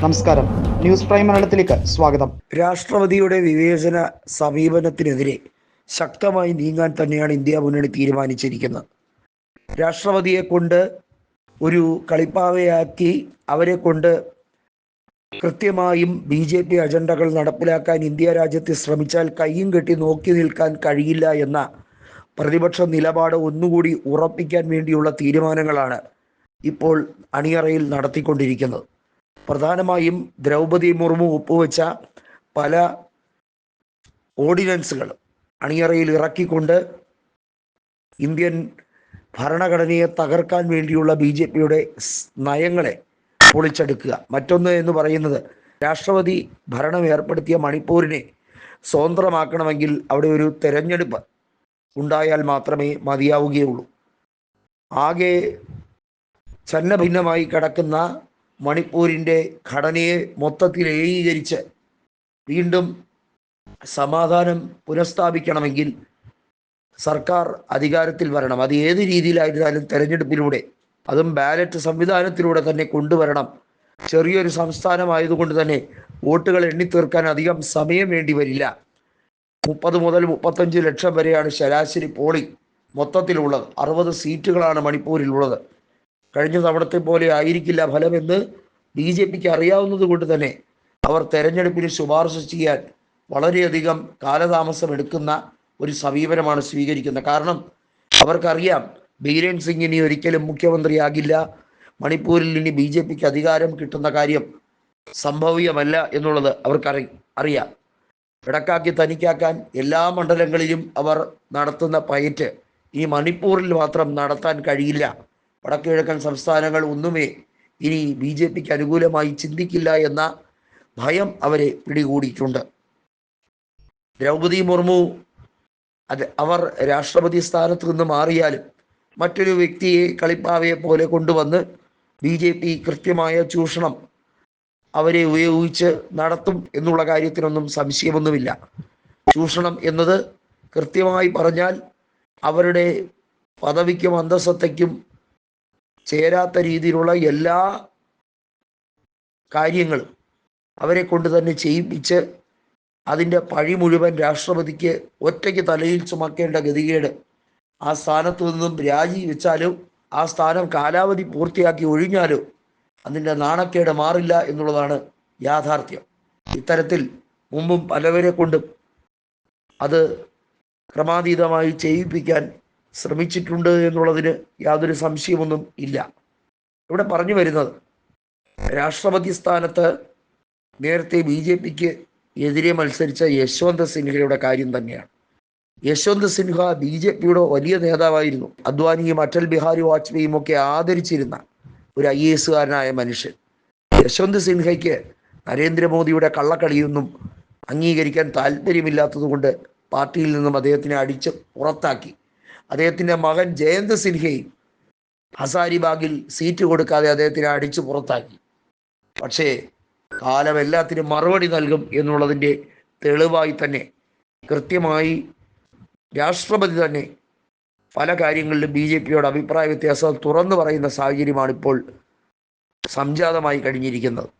നമസ്കാരം. News prime മലയാളത്തിലേക്ക് സ്വാഗതം. രാഷ്ട്രപതിയുടെ വിവേചന സമീപനത്തിനെതിരെ ശക്തമായി നീങ്ങാൻ തന്നെയാണ് ഇന്ത്യ മുന്നണി തീരുമാനിച്ചിരിക്കുന്നത്. രാഷ്ട്രപതിയെ കൊണ്ട് ഒരു കളിപ്പാവയാക്കി അവരെ കൊണ്ട് കൃത്യമായും ബി ജെ പി അജണ്ടകൾ നടപ്പിലാക്കാൻ ഇന്ത്യ രാജ്യത്തെ ശ്രമിച്ചാൽ കയ്യും കെട്ടി നോക്കി നിൽക്കാൻ കഴിയില്ല എന്ന പ്രതിപക്ഷ നിലപാട് ഒന്നുകൂടി ഉറപ്പിക്കാൻ വേണ്ടിയുള്ള തീരുമാനങ്ങളാണ് ഇപ്പോൾ അണിയറയിൽ നടത്തിക്കൊണ്ടിരിക്കുന്നത്. പ്രധാനമായും ദ്രൗപദി മുർമു ഒപ്പുവെച്ച പല ഓർഡിനൻസുകൾ അണിയറയിൽ ഇറക്കിക്കൊണ്ട് ഇന്ത്യൻ ഭരണഘടനയെ തകർക്കാൻ വേണ്ടിയുള്ള ബി ജെ പിയുടെ നയങ്ങളെ പൊളിച്ചെടുക്കുക. മറ്റൊന്ന് എന്ന് പറയുന്നത് രാഷ്ട്രപതി ഭരണം ഏർപ്പെടുത്തിയ മണിപ്പൂരിനെ സ്വതന്ത്രമാക്കണമെങ്കിൽ അവിടെ ഒരു തെരഞ്ഞെടുപ്പ് ഉണ്ടായാൽ മാത്രമേ മതിയാവുകയുള്ളൂ. ആകെ ഛന്നഭിന്നമായി കിടക്കുന്ന മണിപ്പൂരിന്റെ ഘടനയെ മൊത്തത്തിൽ ഏകീകരിച്ച് വീണ്ടും സമാധാനം പുനഃസ്ഥാപിക്കണമെങ്കിൽ സർക്കാർ അധികാരത്തിൽ വരണം. അത് ഏത് രീതിയിലായിരുന്നാലും തെരഞ്ഞെടുപ്പിലൂടെ അതും ബാലറ്റ് സംവിധാനത്തിലൂടെ തന്നെ കൊണ്ടുവരണം. ചെറിയൊരു സംസ്ഥാനമായതുകൊണ്ട് തന്നെ വോട്ടുകൾ എണ്ണിത്തീർക്കാൻ അധികം സമയം വേണ്ടി വരില്ല. മുപ്പത് മുതൽ മുപ്പത്തഞ്ച് ലക്ഷം വരെയാണ് ശരാശരി പോളിംഗ് മൊത്തത്തിലുള്ളത്. അറുപത് സീറ്റുകളാണ് മണിപ്പൂരിലുള്ളത്. കഴിഞ്ഞ തവണത്തെ പോലെ ആയിരിക്കില്ല ഫലമെന്ന് ബി ജെ പിക്ക് അറിയാവുന്നത് കൊണ്ട് തന്നെ അവർ തെരഞ്ഞെടുപ്പിന് ശുപാർശ ചെയ്യാൻ വളരെയധികം കാലതാമസം എടുക്കുന്ന ഒരു സമീപനമാണ് സ്വീകരിക്കുന്നത്. കാരണം അവർക്കറിയാം ബീരേൻ സിംഗ് ഇനി ഒരിക്കലും മുഖ്യമന്ത്രിയാകില്ല. മണിപ്പൂരിൽ ഇനി ബി ജെ പിക്ക് അധികാരം കിട്ടുന്ന കാര്യം സംഭവ്യമല്ല എന്നുള്ളത് അവർക്കറി അറിയാം. ഇടക്കാക്കി തനിക്കാക്കാൻ എല്ലാ മണ്ഡലങ്ങളിലും അവർ നടത്തുന്ന പയറ്റ് ഈ മണിപ്പൂരിൽ മാത്രം നടത്താൻ കഴിയില്ല. വടക്കുകിഴക്കൻ സംസ്ഥാനങ്ങൾ ഒന്നുമേ ഇനി ബി ജെ പിക്ക് അനുകൂലമായി ചിന്തിക്കില്ല എന്ന ഭയം അവരെ പിടികൂടിയിട്ടുണ്ട്. ദ്രൗപദി മുർമു അത് അവർ രാഷ്ട്രപതി സ്ഥാനത്ത് നിന്ന് മാറിയാലും മറ്റൊരു വ്യക്തിയെ കളിപ്പാവയെ പോലെ കൊണ്ടുവന്ന് ബി ജെ പി കൃത്യമായ ചൂഷണം അവരെ ഉപയോഗിച്ച് നടത്തും എന്നുള്ള കാര്യത്തിനൊന്നും സംശയമൊന്നുമില്ല. ചൂഷണം എന്നത് കൃത്യമായി പറഞ്ഞാൽ അവരുടെ പദവിക്കും അന്തസ്സത്തയ്ക്കും ചേരാത്ത രീതിയിലുള്ള എല്ലാ കാര്യങ്ങളും അവരെ കൊണ്ട് തന്നെ ചെയ്യിപ്പിച്ച് അതിന്റെ പഴി മുഴുവൻ രാഷ്ട്രപതിക്ക് ഒറ്റയ്ക്ക് തലയിൽ ചുമക്കേണ്ട ഗതികേട് ആ സ്ഥാനത്തു നിന്നും രാജിവെച്ചാലും ആ സ്ഥാനം കാലാവധി പൂർത്തിയാക്കി ഒഴിഞ്ഞാലും അതിന്റെ നാണക്കേട് മാറില്ല എന്നുള്ളതാണ് യാഥാർത്ഥ്യം. ഇത്തരത്തിൽ മുമ്പും പലവരെ കൊണ്ടും അത് ക്രമാതീതമായി ചെയ്യിപ്പിക്കാൻ ശ്രമിച്ചിട്ടുണ്ട് എന്നുള്ളതിന് യാതൊരു സംശയമൊന്നും ഇല്ല. ഇവിടെ പറഞ്ഞു വരുന്നത് രാഷ്ട്രപതി സ്ഥാനത്ത് നേരത്തെ ബി ജെ പിക്ക് എതിരെ മത്സരിച്ച യശ്വന്ത് സിൻഹയുടെ കാര്യം തന്നെയാണ്. യശ്വന്ത് സിൻഹ ബി ജെ പിയുടെ വലിയ നേതാവായിരുന്നു. അദ്വാനിയും അടൽ ബിഹാരി വാജ്പേയിയും ഒക്കെ ആദരിച്ചിരുന്ന ഒരു ഐ എ എസുകാരനായ മനുഷ്യൻ. യശ്വന്ത് സിൻഹയ്ക്ക് നരേന്ദ്രമോദിയുടെ കള്ളക്കളിയൊന്നും അംഗീകരിക്കാൻ താല്പര്യമില്ലാത്തതുകൊണ്ട് പാർട്ടിയിൽ നിന്നും അദ്ദേഹത്തിനെ അടിച്ച് പുറത്താക്കി. അദ്ദേഹത്തിന്റെ മകൻ ജയന്ത് സിൻഹയും ഹസാരിബാഗിൽ സീറ്റ് കൊടുക്കാതെ അദ്ദേഹത്തിനെ അടിച്ചു പുറത്താക്കി. പക്ഷേ കാലം എല്ലാത്തിനും മറുപടി നൽകും എന്നുള്ളതിന്റെ തെളിവായി തന്നെ കൃത്യമായി രാഷ്ട്രപതി തന്നെ പല കാര്യങ്ങളിലും ബി ജെ പിയോട് അഭിപ്രായ വ്യത്യാസം തുറന്നു പറയുന്ന സാഹചര്യമാണ് ഇപ്പോൾ സംജാതമായി കഴിഞ്ഞിരിക്കുന്നത്.